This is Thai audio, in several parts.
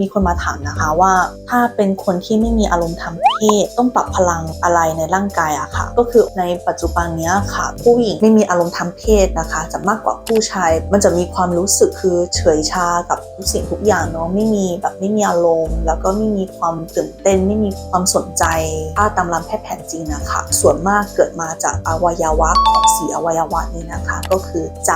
มีคนมาถามนะคะว่าถ้าเป็นคนที่ไม่มีอารมณ์ทางเพศต้องปรับพลังอะไรในร่างกายอะค่ะ ก็คือในปัจจุบันนี้ค่ะ ผู้หญิงไม่มีอารมณ์ทางเพศนะคะ จะมากกว่าผู้ชาย มันจะมีความรู้สึกคือเฉยชากับทุกสิ่งทุกอย่างเนาะไม่มีแบบไม่มีอารมณ์ แล้วก็ไม่มีความตื่นเต้น ไม่มีความสนใจถ้าตามรำแพทย์แผนจีนนะคะ ส่วนมากเกิดมาจากอวัยวะของสีอวัยวะนี้นะคะ ก็คือใจ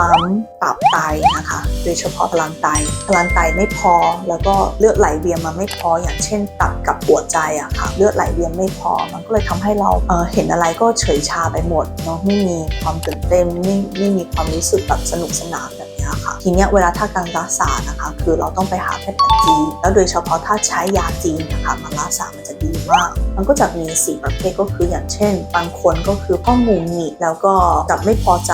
ม้ามตับไตนะคะ โดยเฉพาะพลังไตพลังไตไม่พอแล้วก็เลือดไหลเวียนมาไม่พออย่างเช่นตับกับหัวใจอะค่ะเลือดไหลเวียนไม่พอ มันก็เลยทำให้เราเเห็นอะไรก็เฉยชาไปหมดเนาะไม่มีความตื่นเต้นไม่ไม่มีความรู้สึกแบบสนุกสนานแบบ ค่ะทีเนี้ยเวลาถ้าการรักษานะคะ คือเราต้องไปหาแพทย์แผนจีนแล้วโดยเฉพาะถ้าใช้ยาจีนนะคะมารักษามันจะดีมาก มันก็จะมีสี่ประเภทก็คืออย่างเช่นบางคนก็คือพ่อหงุดหงิดแล้วก็จะไม่พอใจ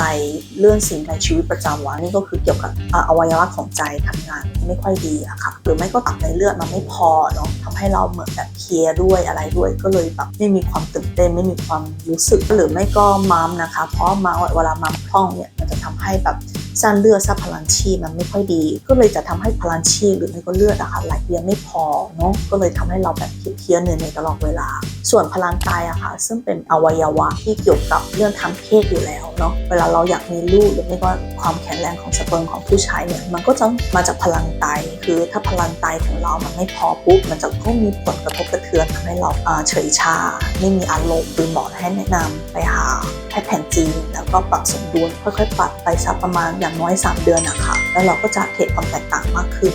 เรื่องสิ่งในชีวิตประจำวันนี่ก็คือเกี่ยวกับออวัยวะของใจทำงานไม่ค่อยดีอะค่ะหรือไม่ก็ตับในเลือดมันไม่พอเนาะทำให้เราเหมือนแบบเพลียด้วยอะไรด้วย ก็เลยแบบไม่มีความตื่นเต้นไม่มีความรู้สึกหรือไม่ก็ม้ามนะคะ เพราะม้ามเวลาม้ามพร่องเนี่ยมันจะทำให้แบบ สร้างเลือดซับพลังชีมันไม่ค่อยดี ก็เลยจะทำให้พลังชีหรือไม่ก็เลือดอะค่ะไหลเวียนไม่พอเนาะก็เลยทำให้เราแบบเพี้ยนเหนื่อยตลอดเวลา ส่วนพลังกายอะค่ะ ซึ่งเป็นอวัยวะที่เกี่ยวกับเรื่องทางเพศอยู่แล้วเนาะเวลาเราอยากมีลูกหรือไม่ก็ความแข็งแรงของสเปิร์มของผู้ชายเนี่ยมันก็จะมาจากพลังไตคือถ้าพลังไตของเรามันไม่พอปุ๊บมันจะก็มีผลกระทบกระเทือนทำให้เราเฉยชาไม่มีอารมณ์คือหมอให้แนะนำไปหาแพทย์แผนจีนแล้วก็ปรับสมดุลค่อยๆปรับไปสักประมาณอย่างน้อย 3 เดือนอะค่ะแล้วเราก็จะเห็นความแตกต่างมากขึ้น